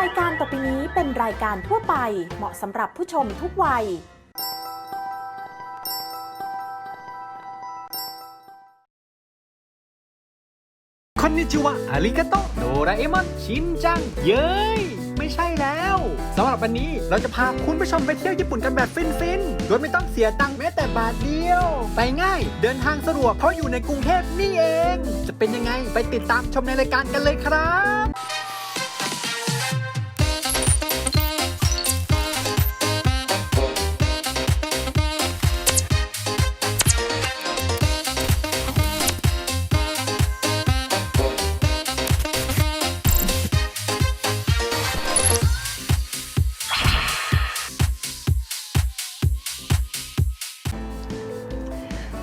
รายการต่อไปนี้เป็นรายการทั่วไปเหมาะสำหรับผู้ชมทุกวัย คอนนิจิวะอาริกาโตโดราเอมอน ชินจัง เย้ย ไม่ใช่แล้ว สำหรับวันนี้เราจะพาคุณผู้ชมไปเที่ยวญี่ปุ่นกันแบบฟินๆ โดยไม่ต้องเสียตังค์แม้แต่บาทเดียว ไปง่ายเดินทางสะดวกเพราะอยู่ในกรุงเทพนี่เอง จะเป็นยังไงไปติดตามชมในรายการกันเลยครับ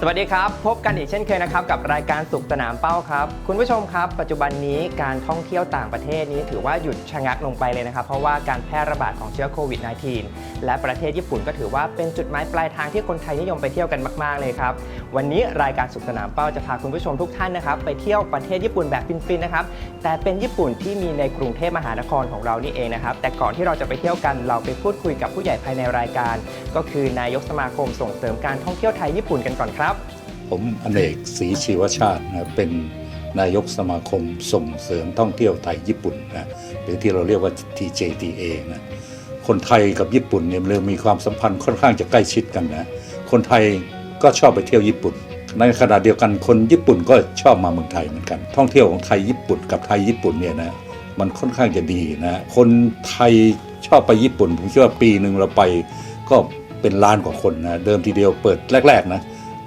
สวัสดีครับ พบกันอีกเช่นเคยนะครับ กับรายการสุขสนามเป้าครับ คุณผู้ชมครับ ปัจจุบันนี้การท่องเที่ยวต่างประเทศนี้ถือว่าหยุดชะงักลงไปเลยนะครับ เพราะว่าการแพร่ระบาดของเชื้อโควิด -19 และประเทศญี่ปุ่นก็ถือว่าเป็นจุดหมายปลายทางที่คนไทยนิยมไปเที่ยวกันมาก ๆเลยครับ วันนี้รายการสุขสนามเป้าจะพาคุณผู้ชมทุกท่านนะครับไปเที่ยวประเทศญี่ปุ่นแบบฟินๆนะครับแต่เป็นญี่ปุ่นที่มีในกรุงเทพมหานครของเรานี่เองนะครับแต่ก่อนที่เราจะไปเที่ยวกันเราไปพูดคุยกับผู้ใหญ่ภายในรายการ ก็คือนายกสมาคมส่งเสริมการท่องเที่ยวไทยญี่ปุ่นกันก่อนครับ ผมอเนกศรีชีวชาตินะเป็นนายกสมาคมส่งเสริมท่องเที่ยวไทยญี่ปุ่นนะหรือที่เราเรียกว่า TJTA นะคนไทยกับญี่ปุ่นเนี่ยเรามีความสัมพันธ์ค่อนข้างจะใกล้ชิดกันนะคนไทยก็ชอบไปเที่ยวญี่ปุ่น ในขณะเดียวกันคนญี่ปุ่นก็ชอบมาเมืองไทยเหมือนกัน ท่องเที่ยวของไทยญี่ปุ่นกับไทยญี่ปุ่นเนี่ยนะมันค่อนข้างจะดีนะคนไทยชอบไปญี่ปุ่นผมคิดว่าปีหนึ่งเราไปก็เป็นล้านกว่าคนนะเดิมทีเดียวเปิดแรก ๆ นะ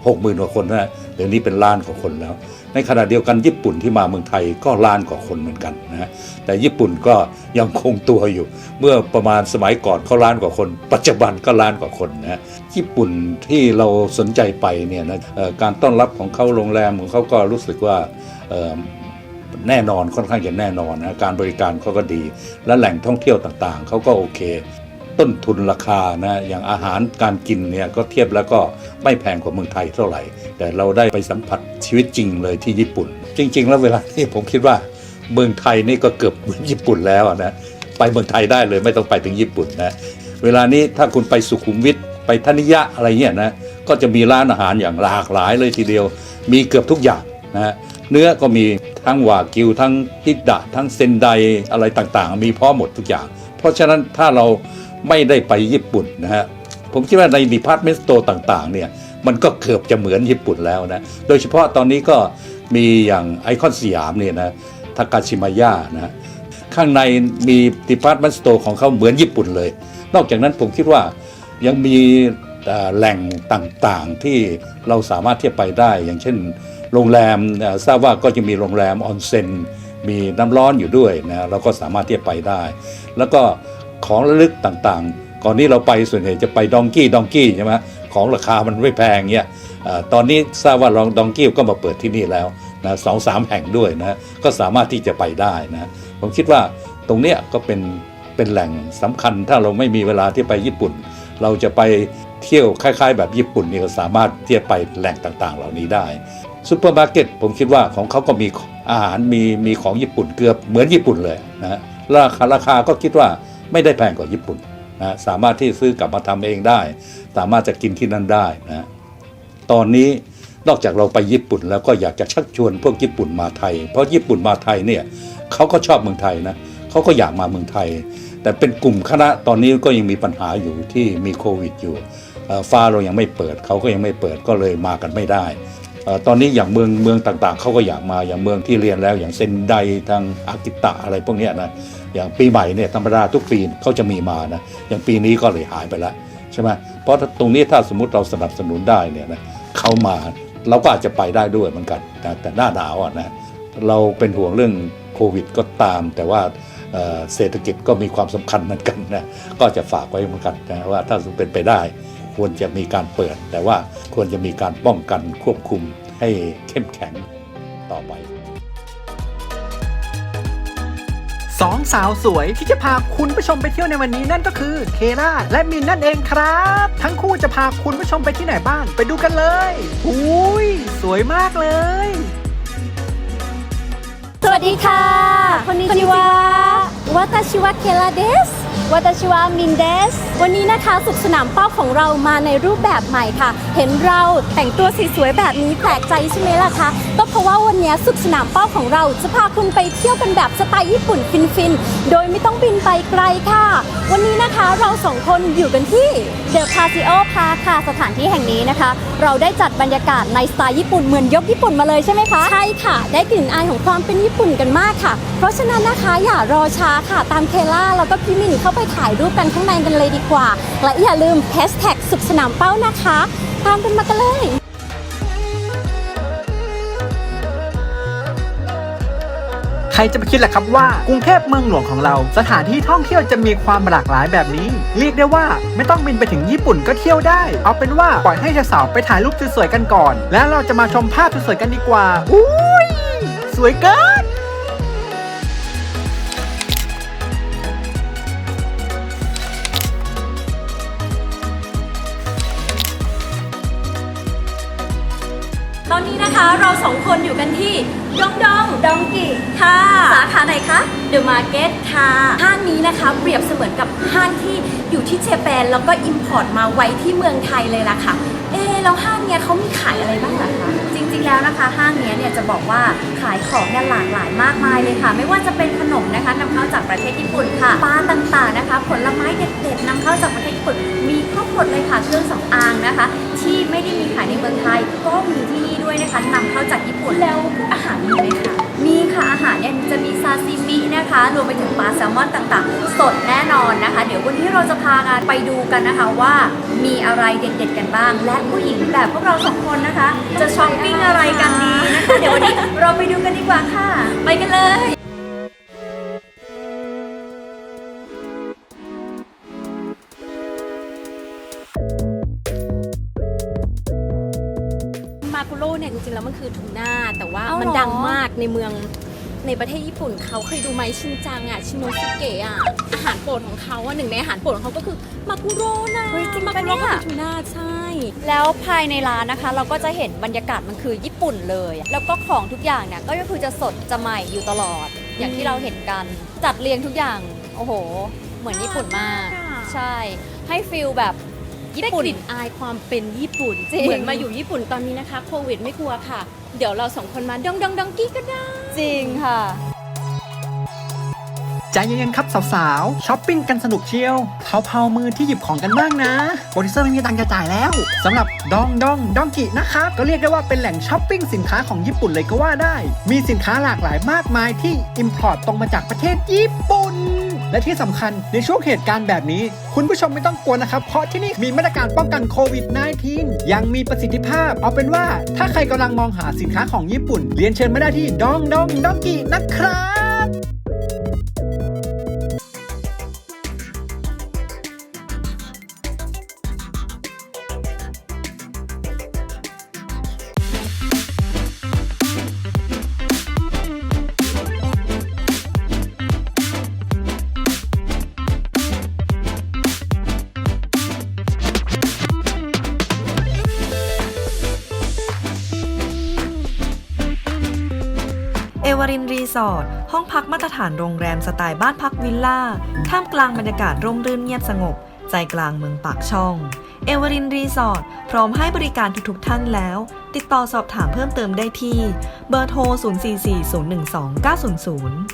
หกหมื่นกว่าคนนะเดี๋ยวนี้เป็นล้านกว่าคนแล้ว ในขณะเดียวกันญี่ปุ่นที่มาเมืองไทยก็ล้านกว่าคนเหมือนกันนะฮะแต่ญี่ปุ่นก็ยังคงตัวอยู่ เมื่อประมาณสมัยก่อนเขาล้านกว่าคน ปัจจุบันก็ล้านกว่าคนนะฮะญี่ปุ่นที่เราสนใจไปเนี่ยนะการต้อนรับของเขาโรงแรมของเขาก็รู้สึกว่าแน่นอนค่อนข้างจะแน่นอนนะการบริการเขาก็ดี และแหล่งท่องเที่ยวต่างๆเขาก็โอเค ต้นทุนราคานะอย่างอาหารการกินเนี่ยก็เทียบแล้วก็ไม่แพงกว่าเมืองไทยเท่าไหร่ แต่เราได้ไปสัมผัสชีวิตจริงเลยที่ญี่ปุ่น จริง ๆ แล้วเวลาที่ผมคิดว่าเมืองไทยนี่ก็เกือบเหมือนญี่ปุ่นแล้วนะไปเมืองไทยได้เลยไม่ต้องไปถึงญี่ปุ่นนะเวลานี้ถ้าคุณไปสุขุมวิทไปธนิยะอะไรเงี้ยนะก็จะมีร้านอาหารอย่างหลากหลายเลยทีเดียว มีเกือบทุกอย่างนะเนื้อก็มีทั้งวากิวทั้งฮิดะทั้งเซนไดอะไรต่างๆ มีพร้อมหมดทุกอย่าง เพราะฉะนั้นถ้าเรา ไม่ได้ไปญี่ปุ่นนะฮะผมคิดว่าในดีพาร์ตเมนต์สโตร์ต่างๆเนี่ยมันก็เกือบจะเหมือนญี่ปุ่นแล้วนะ โดยเฉพาะตอนนี้ก็มีอย่างไอคอนสยามเนี่ยนะทากาชิมายะนะข้างในมีดีพาร์ตเมนต์สโตร์ของเขาเหมือนญี่ปุ่นเลย นอกจากนั้นผมคิดว่ายังมีแหล่งต่างๆที่เราสามารถที่จะไปได้ อย่างเช่น โรงแรมทราบว่าก็จะมีโรงแรมออนเซ็นมีน้ำร้อนอยู่ด้วยนะเราก็สามารถที่จะไปได้ แล้วก็ ของระลึกต่างๆ ก่อนนี้เราไปส่วนใหญ่จะไปดองกี้ดองกี้ใช่ไหมของราคามันไม่แพงเนี่ยตอนนี้ทราบว่าลองดองกี้ก็มาเปิดที่นี่แล้วนะสองสามแห่งด้วยนะก็สามารถที่จะไปได้นะผมคิดว่าตรงเนี้ยก็เป็นเป็นแหล่งสำคัญถ้าเราไม่มีเวลาที่ไปญี่ปุ่น เราจะไปเที่ยวคล้ายๆ แบบญี่ปุ่นนี่ก็สามารถที่จะไปแหล่งต่างๆ เหล่านี้ได้ซูเปอร์มาร์เก็ตผมคิดว่าของเขาก็มีอาหารมีมีของญี่ปุ่นเกือบเหมือนญี่ปุ่นเลยนะราคาราคาก็คิดว่า ไม่ได้แพงกว่าญี่ปุ่นนะสามารถที่ซื้อกลับมาทำเองได้ สามารถจะกินที่นั่นได้นะตอนนี้นอกจากเราไปญี่ปุ่นแล้วก็อยากจะชักชวนพวกญี่ปุ่นมาไทย เพราะญี่ปุ่นมาไทยเนี่ยเขาก็ชอบเมืองไทยนะเขาก็อยากมาเมืองไทย แต่เป็นกลุ่มคณะตอนนี้ก็ยังมีปัญหาอยู่ที่มีโควิดอยู่ฟ้าเรายังไม่เปิดเขาก็ยังไม่เปิดก็เลยมากันไม่ได้ ตอนนี้อย่างเมืองเมืองต่างๆเขาก็อยากมาอย่างเมืองที่เรียนแล้วอย่างเซนไดทางอากิตะอะไรพวกนี้นะอย่างปีใหม่เนี่ยธรรมดาทุกปีเขาจะมีมานะอย่างปีนี้ก็เลยหายไปแล้วใช่ไหมเพราะตรงนี้ถ้าสมมติเราสนับสนุนได้เนี่ยนะเขามาเราก็อาจจะไปได้ด้วยเหมือนกันแต่แต่หน้าหนาวอะนะเราเป็นห่วงเรื่องโควิดก็ตาม แต่ว่าเอ่อเศรษฐกิจก็มีความสำคัญเหมือนกันนะก็จะฝากไว้เหมือนกันนะว่าถ้าเป็นไปได้ ควรจะมีการเปิด แต่ว่าควรจะมีการป้องกันควบคุมให้เข้มแข็งต่อไปสองสาวสวยที่จะพาคุณผู้ชมไปเที่ยวในวันนี้นั่นก็คือเคราและมินนั่นเองครับ ทั้งคู่จะพาคุณผู้ชมไปที่ไหนบ้าง ไปดูกันเลยอุ้ยสวยมากเลย สวัสดีค่ะคนนี้ชื่อวาวัตชิวาเคลาเดส วาตชิวะมินเดส วันนี้นะคะสุขสนามเป้าของเรามาในรูปแบบใหม่ค่ะ เห็นเราแต่งตัวสวยๆแบบนี้แปลกใจใช่ไหมล่ะคะ ก็เพราะว่าวันนี้สุขสนามเป้าของเราจะพาคุณไปเที่ยวกันแบบสไตล์ญี่ปุ่นฟินๆ โดยไม่ต้องบินไปไกลค่ะ วันนี้นะคะเราสองคนอยู่กันที่ The Paseo Park ค่ะสถานที่แห่งนี้นะคะ เราได้จัดบรรยากาศในสไตล์ญี่ปุ่นเหมือนยกญี่ปุ่นมาเลยใช่ไหมคะใช่ค่ะ ได้กลิ่นอายของความเป็นญี่ปุ่นกันมากค่ะ เพราะฉะนั้นนะคะอย่ารอช้าค่ะตามเคล่าแล้วก็พี่มินเข้าไปไปถ่ายรูปกันข้างในกันเลยดีกว่า และอย่าลืมแฮชแท็กสุขสนามเป้านะคะ ตามกันมากันเลยใครจะไปคิดล่ะครับว่ากรุงเทพเมืองหลวงของเรา สถานที่ท่องเที่ยวจะมีความหลากหลายแบบนี้ เรียกได้ว่าไม่ต้องบินไปถึงญี่ปุ่นก็เที่ยวได้ เอาเป็นว่าปล่อยให้สาวๆไปถ่ายรูปสวยๆกันก่อน แล้วเราจะมาชมภาพสวยๆกันดีกว่าอุ้ยสวยเกิน นนี้นะคะเราสองคนอยู่กันที่ดองดองดองกิค่ะ สาขาไหนคะเดอะมาร์เก็ตค่ะห้างนี้นะคะเปรียบเสมือนกับห้างที่อยู่ที่เจแปนแล้วก็อิมพอร์ตมาไว้ที่เมืองไทยเลยล่ะค่ะ เอ๊ะแล้วห้างเนี้ยเขามีขายอะไรบ้างล่ะคะ จริงๆแล้วนะคะ ห้างเนี้ยเนี่ยจะบอกว่าขายของเนี่ยหลากหลายมากมายเลยค่ะ ไม่ว่าจะเป็นขนมาจะพากันไปดูกันนะคะว่ามีอะไรเด็ดๆกันบ้าง และผู้หญิงแบบพวกเราสองคนนะคะ จะช้อปปิ้งอะไรกันดีนะคะเดี๋ยววันนี้เราไปดูกันดีกว่าค่ะ ไปกันเลยมากุโร่เนี่ยจริงๆแล้วมันคือทูน่าแต่ว่าเอาเหรอมันดังมากในเมือง ในประเทศญี่ปุ่นเขาเคยดูไหมชินจังอะชิโนสุเกะอะอาหารโปรดของเขาอะหนึ่งในอาหารโปรดของเขาก็คือมากุโร่นะเฮ้ยจริงมาปะกุเนี่โร่ย กับทูน่าใช่ แล้วภายในร้านนะคะ เราก็จะเห็นบรรยากาศมันคือญี่ปุ่นเลย แล้วก็ของทุกอย่างเนี่ยก็คือจะสดจะใหม่อยู่ตลอด อย่างที่เราเห็นกันจัดเรียงทุกอย่างโอ้โห เหมือนญี่ปุ่นมากค่ะใช่ ให้ฟิลแบบ ญี่ได้ปุ่น กลิ่นอายความเป็นญี่ปุ่น จริง เหมือนมาอยู่ญี่ปุ่นตอนนี้นะคะ โควิดไม่กลัวค่ะ เดี๋ยวเราสองคนมาดองดองดองกี้ก็ได้ จริงค่ะ ใจเย็นๆครับสาวๆช้อปปิ้งกันสนุกเชียวเขาเผามือที่หยิบของกันบ้างนะโปรดิวเซอร์ไม่มีตังค์จะจ่ายแล้วสำหรับดองดองดองกินะครับก็เรียกได้ว่าเป็นแหล่งช้อปปิ้งสินค้าของญี่ปุ่นเลยก็ว่าได้ มีสินค้าหลากหลายมากมายที่อิมพอร์ตตรงมาจากประเทศญี่ปุ่นและที่สำคัญในช่วงเหตุการณ์แบบนี้ คุณผู้ชมไม่ต้องกลัวนะครับ เพราะที่นี่มีมาตรการป้องกันโควิด -19 ยังมีประสิทธิภาพ เอาเป็นว่าถ้าใครกำลังมองหาสินค้าของญี่ปุ่น เรียนเชิญมาได้ที่ดองดองดองกินะครับ วารินรีสอร์ทห้องพักมาตรฐานโรงแรมสไตล์บ้านพักวิลล่า ท่ามกลางบรรยากาศร่มรื่นเงียบสงบ ใจกลางเมืองปากช่อง เอวารินรีสอร์ทพร้อมให้บริการทุกๆท่านแล้ว ติดต่อสอบถามเพิ่มเติมได้ที่ เบอร์โทร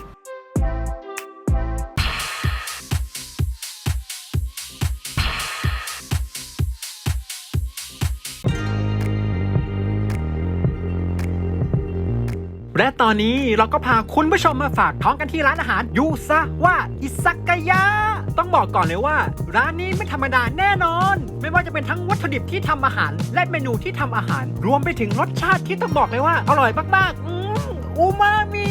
044-012-900 และตอนนี้เราก็พาคุณผู้ชมมาฝากท้องกันที่ร้านอาหารยูซะว่าอิซักายะ ต้องบอกก่อนเลยว่า ร้านนี้ไม่ธรรมดาแน่นอน ไม่ว่าจะเป็นทั้งวัตถุดิบที่ทำอาหาร และเมนูที่ทำอาหาร รวมไปถึงรสชาติที่ต้องบอกเลยว่า อร่อยมากๆ อืมอูมามิ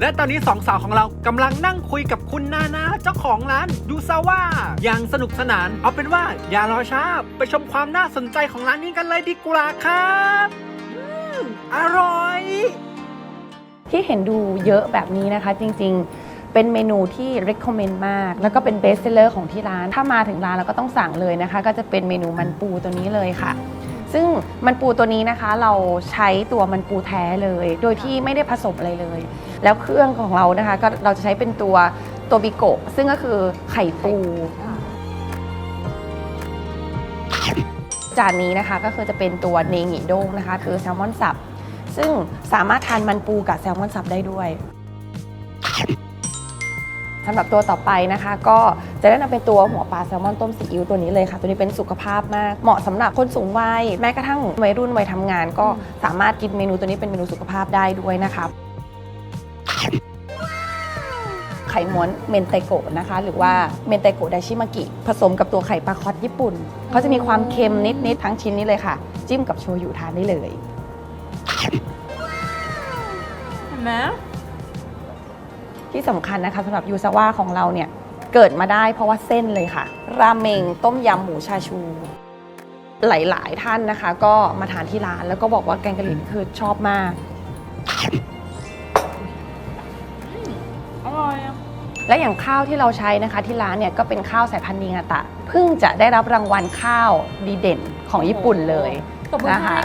และตอนนี้สองสาวของเรากำลังนั่งคุยกับคุณนานาเจ้าของร้านยูซาว่าอย่างสนุกสนาน เอาเป็นว่าอย่ารอช้าไปชมความน่าสนใจของร้านนี้กันเลยดีกว่าครับอร่อย ที่เห็นดูเยอะแบบนี้นะคะ จริงๆ เป็นเมนูที่ recommend มาก แล้วก็เป็น best seller ของที่ร้าน ถ้ามาถึงร้านเราก็ต้องสั่งเลยนะคะ ก็จะเป็นเมนูมันปูตัวนี้เลยค่ะ ซึ่งมันปูตัวนี้นะคะเราใช้ตัวมันปูแท้เลย โดยที่ไม่ได้ผสมอะไรเลย แล้วเครื่องของเรานะคะ ก็เราจะใช้เป็นตัวตัวบิโกะซึ่งก็คือไข่ปูจานนี้นะคะก็คือจะเป็นตัวเนงิโดงนะคะ คือแซลมอนสับ ซึ่งสามารถทานมันปูกับแซลมอนสับได้ด้วยสำหรับตัวต่อไปนะคะ ก็จะได้นำเป็นตัวหัวปลาแซลมอนต้มซีอิ๊วตัวนี้เลยค่ะ ตัวนี้เป็นสุขภาพมากเหมาะสำหรับคนสูงวัยแม้กระทั่งวัยรุ่นวัยทำงาน ก็สามารถกินเมนูตัวนี้เป็นเมนูสุขภาพได้ด้วยนะคะไข่ม้วนเมนไตโกะนะคะ หรือว่าเมนไตโกะไดชิมากิ ผสมกับตัวไข่ปลาคอตญี่ปุ่นเขาจะมีความเค็มนิดๆทั้งชิ้นนี้เลยค่ะ จิ้มกับโชยุทานได้เลย ไหมที่สำคัญนะคะสำหรับยูซาว่าของเราเนี่ย เกิดมาได้เพราะว่าเส้นเลยค่ะ ราเมงต้มยำหมูชาชู หลาย ๆ ท่านนะคะ ก็มาทานที่ร้านแล้วก็บอกว่าแกงกะหรี่นี่คือชอบมาก อร่อยอะและอย่างข้าวที่เราใช้นะคะที่ร้านเนี่ยก็เป็นข้าวสายพันธุ์นิงาตะ เพิ่งจะได้รับรางวัลข้าวดีเด่นของญี่ปุ่นเลย ตบมือนะให้คะ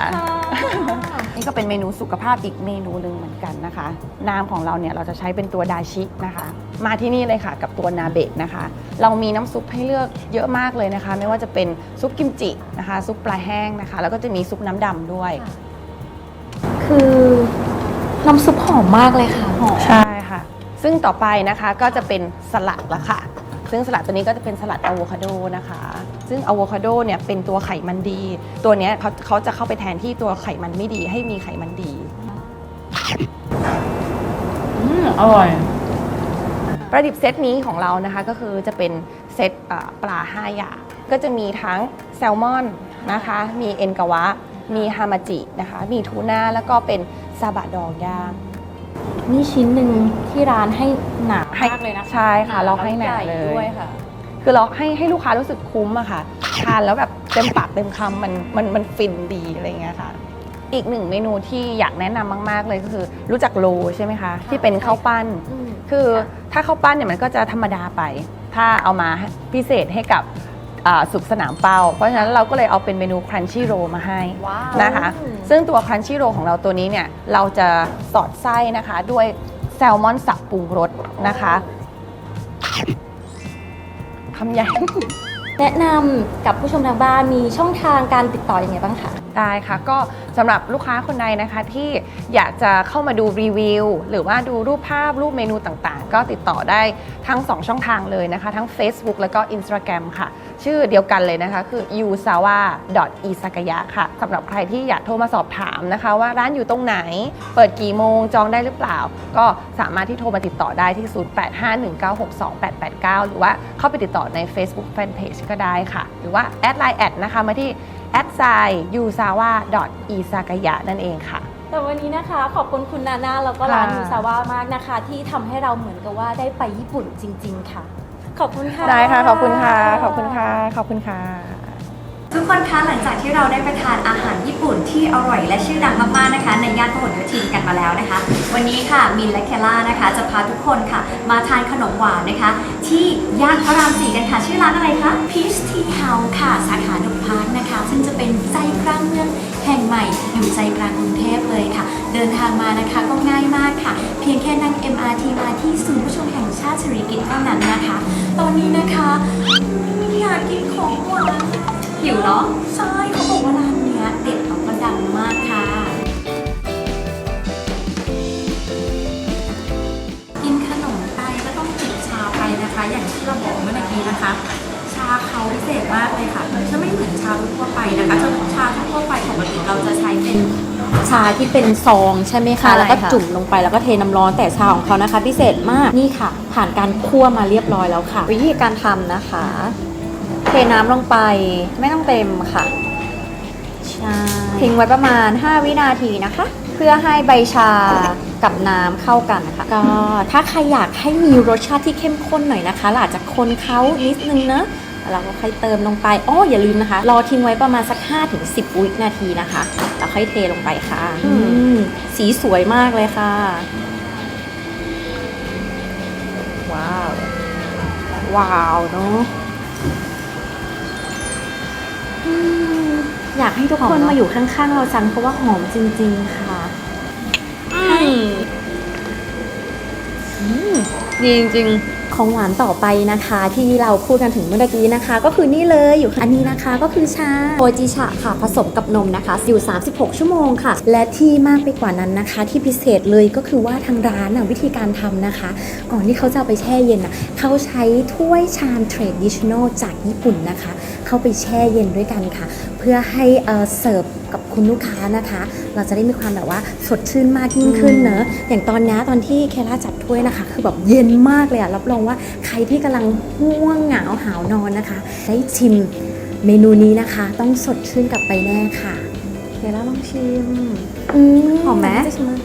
ค่ะนี่ก็เป็นเมนูสุขภาพอีกเมนูหนึ่งเหมือนกันนะคะ น้ำของเราเนี่ยเราจะใช้เป็นตัวดาชินะคะ มาที่นี่เลยค่ะกับตัวนาเบะนะคะ เรามีน้ำซุปให้เลือกเยอะมากเลยนะคะ ไม่ว่าจะเป็นซุปกิมจินะคะ ซุปปลาแห้งนะคะ แล้วก็จะมีซุปน้ำดำด้วย คือน้ำซุปหอมมากเลยค่ะหอมใช่ค่ะ ซึ่งต่อไปนะคะก็จะเป็นสลัดละค่ะ ซึ่งสลัดตัวนี้ก็จะเป็นสลัดอะโวคาโดนะคะ ซึ่งอะโวคาโดเนี่ยเป็นตัวไขมันดี ตัวนี้เขาเขาจะเข้าไปแทนที่ตัวไขมันไม่ดีให้มีไขมันดี อืมอร่อย ประดิบเซตนี้ของเรานะคะก็คือจะเป็นเซตปลา 5 อย่าง ก็จะมีทั้งแซลมอนนะคะ มีเอ็นกาวะ มีฮามาจินะคะ มีทูน่าแล้วก็เป็นซาบะดองย่าง นี่ชิ้นหนึ่งที่ร้านให้หนามากเลยนะคะใช่ค่ะ เราให้หนาเลด้วยยค่ะ คือเราให้ให้ลูกค้ารู้สึกคุ้มอะค่ะทานแล้วแบบเต็มปากเต็มคำมันมันมันฟินดีอะไรเงี้ยค่ะ อีกหนึ่งเมนูที่อยากแนะนำมาก ๆ เลยก็คือ รู้จักโลใช่ไหมคะ ที่เป็นข้าวปั้นอืมคือถ้าข้าวปั้นเนี่ยมันก็จะธรรมดาไป ถ้าเอามาพิเศษให้กับอ่า สุขสนามเป้า เพราะฉะนั้นเราก็เลยเอาเป็นเมนูครันชี่โรมาให้ว้าวนะคะ ซึ่งตัวครันชี่โรของเราตัวนี้เนี่ยเราจะสอดไส้นะคะด้วยแซลมอนสับปรุงรสนะคะคำใหญ่ แนะนำกับผู้ชมทางบ้านมีช่องทางการติดต่ออยังไงบ้างคะ ได้ค่ะก็สำหรับลูกค้าคนใดนะคะที่อยากจะเข้ามาดูรีวิว หรือว่าดูรูปภาพรูปเมนูต่างๆ ก็ติดต่อได้ทั้ง 2 ช่องทางเลยนะคะ ทั้ง Facebook แล้วก็ Instagram ค่ะ ชื่อเดียวกันเลยนะคะคือ yusawa isakaya ค่ะสำหรับใครที่อยากโทรมาสอบถามนะคะ ว่าร้านอยู่ตรงไหน เปิดกี่โมงจองได้หรือเปล่า ก็สามารถที่โทรมาติดต่อได้ที่ 0851962889 หรือว่าเข้าไปติดต่อใน Facebook Fanpage ก็ได้ค่ะ หรือว่าแอดไลน์แอดนะคะมาที่แอดไซยูซาวาอีซากายะนั่นเองค่ะ แต่วันนี้นะคะ ขอบคุณคุณนาน่าแล้วก็ร้านค่ะ ยูซาวามากนะคะ ที่ทำให้เราเหมือนกับว่าได้ไปญี่ปุ่นจริง ๆ ค่ะ ขอบคุณค่ะ ได้ค่ะ ขอบคุณค่ะ ขอบคุณค่ะ ขอบคุณค่ะ ทุกคนคะหลังจากที่เราได้ไปทานอาหารญี่ปุ่นที่อร่อยและชื่อดังมากๆนะคะ ในย่านพหลโยธินกันมาแล้วนะคะ วันนี้ค่ะมินและเคล่านะคะ จะพาทุกคนค่ะ มาทานขนมหวานนะคะ ที่ย่านพระรามสี่กันค่ะ ชื่อร้านอะไรคะ Peach Tea House ค่ะ สาขาดุพาร์คนะคะ ซึ่งจะเป็นใจกลางเมืองแห่งใหม่ อยู่ใจกลางกรุงเทพเลยค่ะ เดินทางมานะคะก็ง่ายมากค่ะ เพียงแค่นั่ง MRT มาที่ศูนย์ประชุมแห่งชาติสิริกิติ์เท่านั้นนะคะ ตอนนี้นะคะอยากกินของหวาน หิวเนาะใช่เขาบอกว่าร้านเนี้ยเด็ดแล้วก็ดังมากค่ะ กินขนมไปก็ต้องจิบชาไปนะคะ อย่างที่เราบอกเมื่อกี้นะคะ ชาเขาพิเศษมากเลยค่ะจะไม่เหมือนชาทั่วไปนะคะชาชาทั่วไปปกติเราจะใช้เป็นชาที่เป็นซองใช่ไหมใช่คะ แล้วก็ค่ะจุ่มลงไปแล้วก็เทน้ำร้อนแต่ชาของเขานะคะ พิเศษมากนี่ค่ะ ผ่านการคั่วมาเรียบร้อยแล้วค่ะ วิธีการทำนะคะ เทน้ำลงไปไม่ต้องเต็มค่ะ ใช่ทิ้งไว้ประมาณ 5 วินาทีนะคะ เพื่อให้ใบชากับน้ำเข้ากันค่ะ ก็ถ้าใครอยากให้มีรสชาติที่เข้มข้นหน่อยนะคะเราอาจจะคนเขานิดนึงนะเราก็ค่อยเติมลงไปอ้ออย่าลืมนะคะ รอทิ้งไว้ประมาณสัก 5-10 วินาทีนะคะแล้วค่อยเทลงไปค่ะอืมสีสวยมากเลยค่ะ ว้าว ว้าวเนาะ อืมอยากให้ทุกคนมาอยู่ข้างๆเราจังเพราะว่าหอมจริง ๆ ค่ะดีจริงข ของหวานต่อไปนะคะ ที่เราพูดกันถึงเมื่อกี้นะคะ ก็คือนี่เลยอยู่อันนี้นะคะก็คือชาโอจิชะค่ะผสมกับนมนะคะอยู่ 36 ชั่วโมงค่ะ และที่มากไปกว่านั้นนะคะ ที่พิเศษเลยก็คือว่าทางร้านวิธีการทำนะคะ ก่อนที่เขาจะเอาไปแช่เย็นนะเขาใช้ถ้วยชามเทรดิชโนจากญี่ปุ่นนะคะ เข้าไปแช่เย็นด้วยกันค่ะเพื่อให้เอ่อเสิร์ฟกับคุณลูกค้านะคะ เราจะได้มีความแบบว่าสดชื่นมากยิ่งขึ้นเนอะอย่างตอนนี้ตอนที่เคล่าจับถ้วยนะคะ คือแบบเย็นมากเลยอะรับรองว่าใครที่กำลังง่วงเหงาหาวนอนนะคะ ได้ชิมเมนูนี้นะคะ ต้องสดชื่นกลับไปแน่ค่ะเคล่าลองชิมอืมหอมไหมจะชิมเลย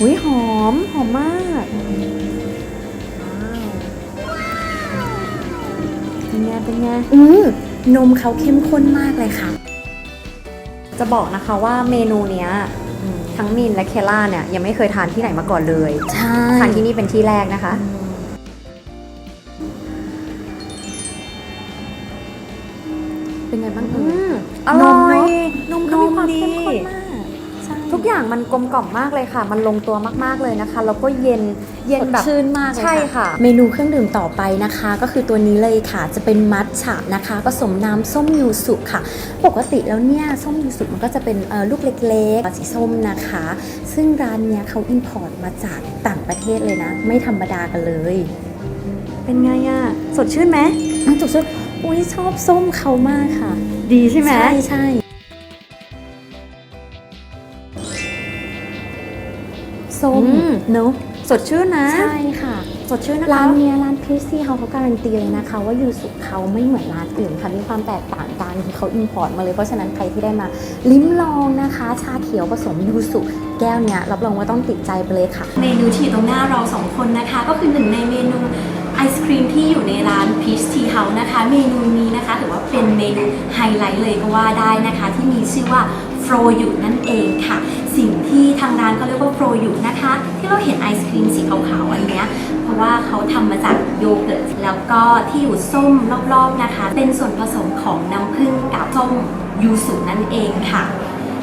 อุ้ยหอมหอมมากเป็นไงเป็นไงอืม นมเขาเข้มข้นมากเลยค่ะ จะบอกนะคะว่าเมนูเนี้ยทั้งมินและเคล่าเนี่ยยังไม่เคยทานที่ไหนมาก่อนเลยใช่ทานที่นี่เป็นที่แรกนะคะ เป็นไงบ้างเอ่ยอร่อยนมนเขามีมความดีเข้มข้นมากทุก อย่างมันกลมกล่อมมากเลยค่ะ มันลงตัวมากๆเลยนะคะ แล้วก็เย็น เย็นสดแบบชื่นมากเลยใช่ค่ะ เมนูเครื่องดื่มต่อไปนะคะ ก็คือตัวนี้เลยค่ะ จะเป็นมัทฉะนะคะ ผสมน้ำส้มยูสุค่ะ ปกติแล้วเนี่ยส้มยูสุมันก็จะเป็นเอ่อลูกเล็กๆ สีส้มนะคะ ซึ่งร้านเนี้ยเขาอินพอร์ตมาจากต่างประเทศเลยนะ ไม่ธรรมดากันเลย เป็นไงอะสดชื่นไหมน้ำจุกชื่นอุ้ยชอบส้มเขามากค่ะ ดีใช่ไหมใช่ใช่ ส้มอืมเนอะสดชื่นนะ ใช่ค่ะ สดชื่นนะคะร้านเนี้ยร้านพิซซี่เขาเขาการันตีเลยนะคะ ว่ายูสุเขาไม่เหมือนร้านอื่นค่ะมีความแตกต่างกันคือเขาอินพอร์ตมาเลย เพราะฉะนั้นใครที่ได้มา ลิ้มลองนะคะ ชาเขียวผสมยูสุแก้วเนี้ยรับรองว่าต้องติดใจไปเลยค่ะ เมนูที่อยู่ตรงหน้าเราสองคนนะคะ ก็คือหนึ่งในเมนูไอศครีมที่อยู่ในร้าน Peach Tea House นะคะ เมนูนี้นะคะถือว่าเป็นเมนูไฮไลท์เลยก็ว่าได้นะคะ ที่มีชื่อว่าโฟรอยู่นั่นเองค่ะ สิ่งที่ทางร้านเขาเรียกว่าโฟรอยู่นะคะ ที่เราเห็นไอศครีมสีขาวๆอันเนี้ยเพราะว่าเขาทำมาจากโยเกิร์ตแล้วก็ที่อยู่ส้มรอบๆนะคะ เป็นส่วนผสมของน้ำผึ้งกับส้มยูสุนั่นเองค่ะ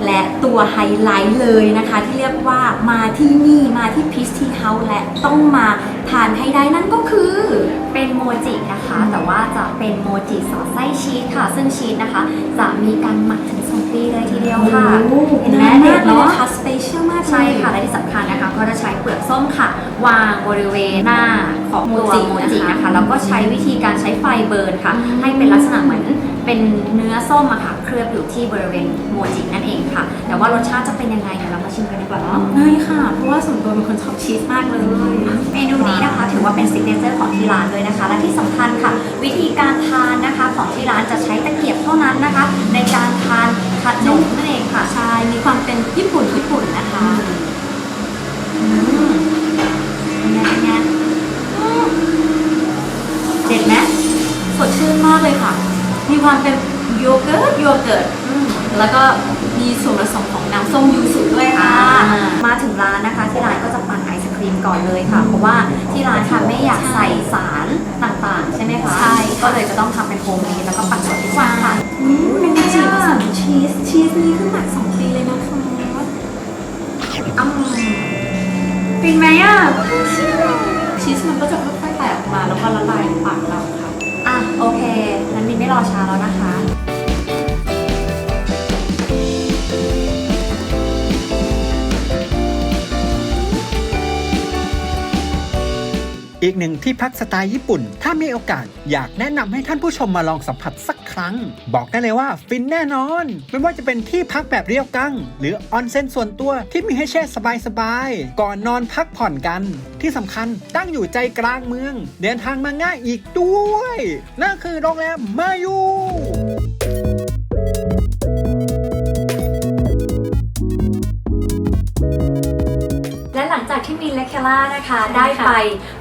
และตัวไฮไลท์เลยนะคะ ที่เรียกว่ามาที่นี่มาที่พิชที่เฮาและต้องมาทานให้ได้นั่นก็คือเป็นโมจินะคะ แต่ว่าจะเป็นโมจิสอดไส้ชีสค่ะ ซึ่งชีสนะคะ จะมีการหมักถึง ปีเลยทีเดียวค่ะเห็นไหมนานเด็มากดเลยเนาะนะคะสเปเชียลมากเลย ใช่ค่ะและที่สำคัญนะคะก็จะใช้เปลือกส้มค่ะ วางบริเวณหน้าของโมตัวจิโมจินะนะคะคะแล้วก็ใช้วิธีการใช้ไฟเบิร์นค่ะ อืม ให้เป็นลักษณะเหมือนเป็นเนื้อส้มอะค่ะ เคลือบอยู่ที่บริเวณโมจินั่นเองค่ะ แต่ว่ารสชาติจะเป็นยังไงเดี๋ยวเรามาชิมกันดีกว่าเนาะง่ายค่ะ เพราะว่าส่วนตัวเป็นคนชอบชีสมากเลย เมนูนี้นะคะ ถือว่าเป็นซิกเนเจอร์ของที่ร้านเลยนะคะ และที่สำคัญค่ะ วิธีการทานนะคะของที่ร้านจะใช้ตะเกียบเท่านั้นนะคะ ในการทานขนมนั่นเองค่ะใช่มีความเป็นญี่ปุ่นญี่ปุ่นนะคะเป็นไงเป็นไงเด็ดไหมสดชื่นมากเลยค่ะ มีความเป็น โยเกิร์ตโยเกิร์ตแล้วก็มีส่วนผสมของน้ำส้มยูสุด้วยค่ะ มาถึงร้านนะคะที่ร้านก็จะปั่นไอศครีมก่อนเลยค่ะ เพราะว่าที่ร้านค่ะไม่อยากใส่สารต่างๆ ใช่ไหมคะใช่ก็เลยจะต้องทำเป็นโฮมเมดแล้วก็ปั่นสดทุกวันค่ะอืมเป็นไงชีสผสมชีสชีสนี้คือหมักสองปีเลยนะคะอืมฟินไหมอะชีสมันก็จะค่อยๆแตกออกมาแล้วก็ละลายในปากเราค่ะ อะโอเคงั้นมินไม่รอช้าแล้วนะคะ อีกหนึ่งที่พักสไตล์ญี่ปุ่น ถ้ามีโอกาสอยากแนะนำให้ท่านผู้ชมมาลองสัมผัสสักครั้ง บอกได้เลยว่าฟินแน่นอน ไม่ว่าจะเป็นที่พักแบบเรียวกัง หรือออนเซ็นส่วนตัวที่มีให้แช่สบายๆ ก่อนนอนพักผ่อนกัน ที่สำคัญตั้งอยู่ใจกลางเมือง เดินทางมาง่ายอีกด้วย นั่นคือโรงแรมมายู ที่มินและเคล่านะคะ ได้ไป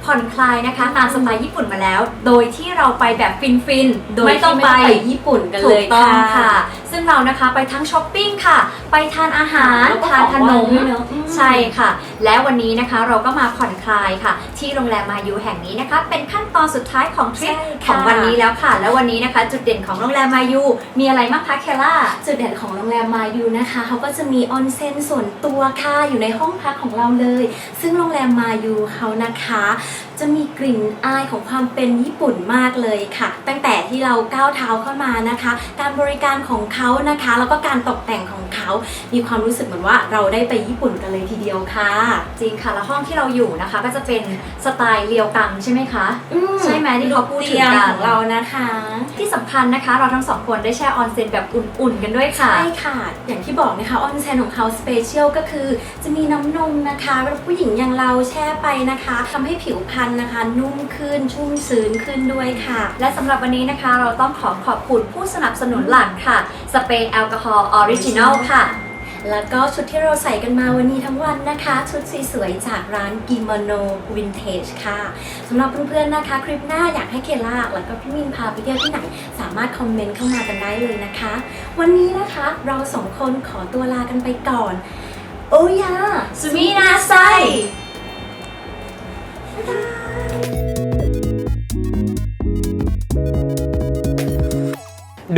ผ่อนคลายนะคะตามสไตล์ญี่ปุ่นมาแล้ว โดยที่เราไปแบบฟินฟินๆโดยไม่ต้องที่ไปไม่ต้องไปญี่ปุ่นกันเลยถูกต้องค่ะค่ะ ซึ่งเรานะคะไปทั้งช้อปปิ้งค่ะ ไปทานอาหารแล้วก็ทานขนของม ว่างด้วยเนอะอืมใช่ค่ะ และวันนี้นะคะเราก็มาผ่อนคลายค่ะ ที่โรงแรมมายูแห่งนี้นะคะ เป็นขั้นตอนสุดท้ายของทริปใช่ขค่ะองวันนี้แล้วค่ะ แล้ววันนี้นะคะ จุดเด่นของโรงแรมมายูมีอะไรบ้างคะเคล่า จุดเด่นของโรงแรมมายูนะคะเขาก็จะมีออนเซ็นส่วนตัวค่ะอยู่ในห้องพักของเราเลย ซึ่งโรงแรมมายูเขานะคะ จะมีกลิ่นอายของความเป็นญี่ปุ่นมากเลยค่ะ ตั้งแต่ที่เราก้าวเท้าเข้ามานะคะ การบริการของเขานะคะ แล้วก็การตกแต่งของเขา มีความรู้สึกเหมือนว่าเราได้ไปญี่ปุ่นกันเลยทีเดียวค่ะ จริงค่ะแล้วห้องที่เราอยู่นะคะ ก็จะเป็นสไตล์เรียวกังใช่ไหมคะอืม ใช่ไหมที่เขาพูดถึงเตียงกัขนองเรานะคะ ที่สำคัญนะคะ เราทั้งสองคนได้แช่ออนเซ็นแบบอุ่นๆกันด้วยค่ะ ใช่ค่ะ อย่างที่บอกนะคะออนเซนของเขาสเปเชียลก็คือ จะมีน้ำนมนะคะแล้วผู้หญิงอย่างเราแช่ไปนะคะทำให้ผิวพรรณนะคะ นุ่มขึ้นชุ่มชื้นขึ้นด้วยค่ะ และสำหรับวันนี้นะคะ เราต้องขอขอบคุณผู้สนับสนุนหลักค่ะ สเปรย์แอลกอฮอล์ออริจินอลค่ะ แล้วก็ชุดที่เราใส่กันมาวันนี้ทั้งวันนะคะ ชุดสวยๆจากร้านกิโมโนวินเทจค่ะสำหรับเพื่อนๆนะคะ คลิปหน้าอยากให้เคล่าแล้วก็พี่มินพาไปเที่ยวที่ไหน สามารถคอมเมนต์เข้ามากันได้เลยนะคะ วันนี้นะคะเราสองคนขอตัวลากันไปก่อน โอ้ยาสุมินาไซ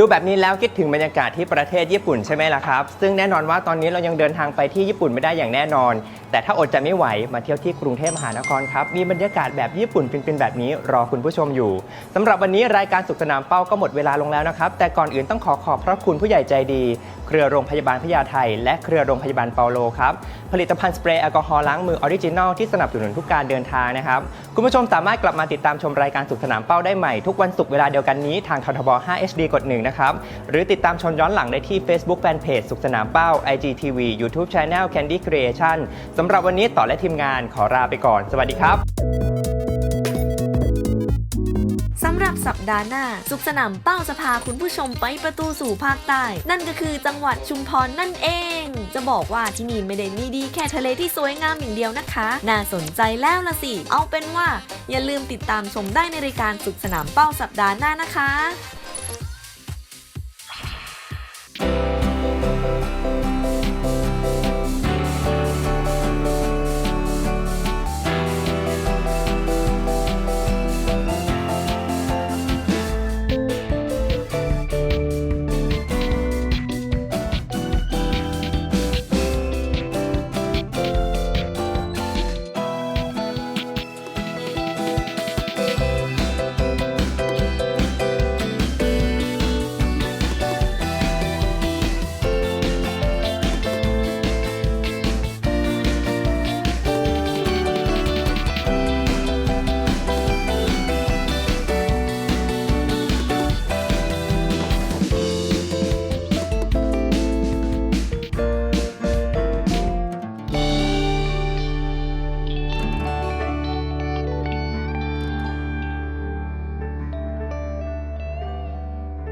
ดูแบบนี้แล้วคิดถึงบรรยากาศที่ประเทศญี่ปุ่นใช่ไหมล่ะครับ ซึ่งแน่นอนว่าตอนนี้เรายังเดินทางไปที่ญี่ปุ่นไม่ได้อย่างแน่นอนแต่ถ้าอดใจไม่ไหวมาเที่ยวที่กรุงเทพมหานครครับ มีบรรยากาศแบบญี่ปุ่นเป็นๆแบบนี้รอคุณผู้ชมอยู่สำหรับวันนี้รายการสุขสนามเป้าก็หมดเวลาลงแล้วนะครับ แต่ก่อนอื่นต้องขอขอบพระคุณผู้ใหญ่ใจดี เครือโรงพยาบาลพญาไทและเครือโรงพยาบาลเปาโลครับ ผลิตภัณฑ์สเปรย์แอลกอฮอล์ล้างมือออริจินอลที่สนับสนุนทุกการเดินทางนะครับ คุณผู้ชมสามารถกลับมาติดตามชมรายการสุขสนามเป้าได้ใหม่ทุกวันศุกร์เวลาเดียวกันนี้ทางททบ5 HD กด1นะครับ หรือติดตามชมย้อนหลังได้ที่ Facebook Fanpage สุขสนามเป้า IGTV YouTube Channel Candy Creation สำหรับวันนี้ต่อและทีมงานขอลาไปก่อน สวัสดีครับ สำหรับสัปดาห์หน้า สุขสนามเป้าจะพาคุณผู้ชมไปประตูสู่ภาคใต้ นั่นก็คือจังหวัดชุมพรนั่นเอง จะบอกว่าที่นี่ไม่ได้มีดีแค่ทะเลที่สวยงามอย่างเดียวนะคะ น่าสนใจแล้วละสิ เอาเป็นว่า อย่าลืมติดตามชมได้ในรายการสุขสนามเป้าสัปดาห์หน้านะคะ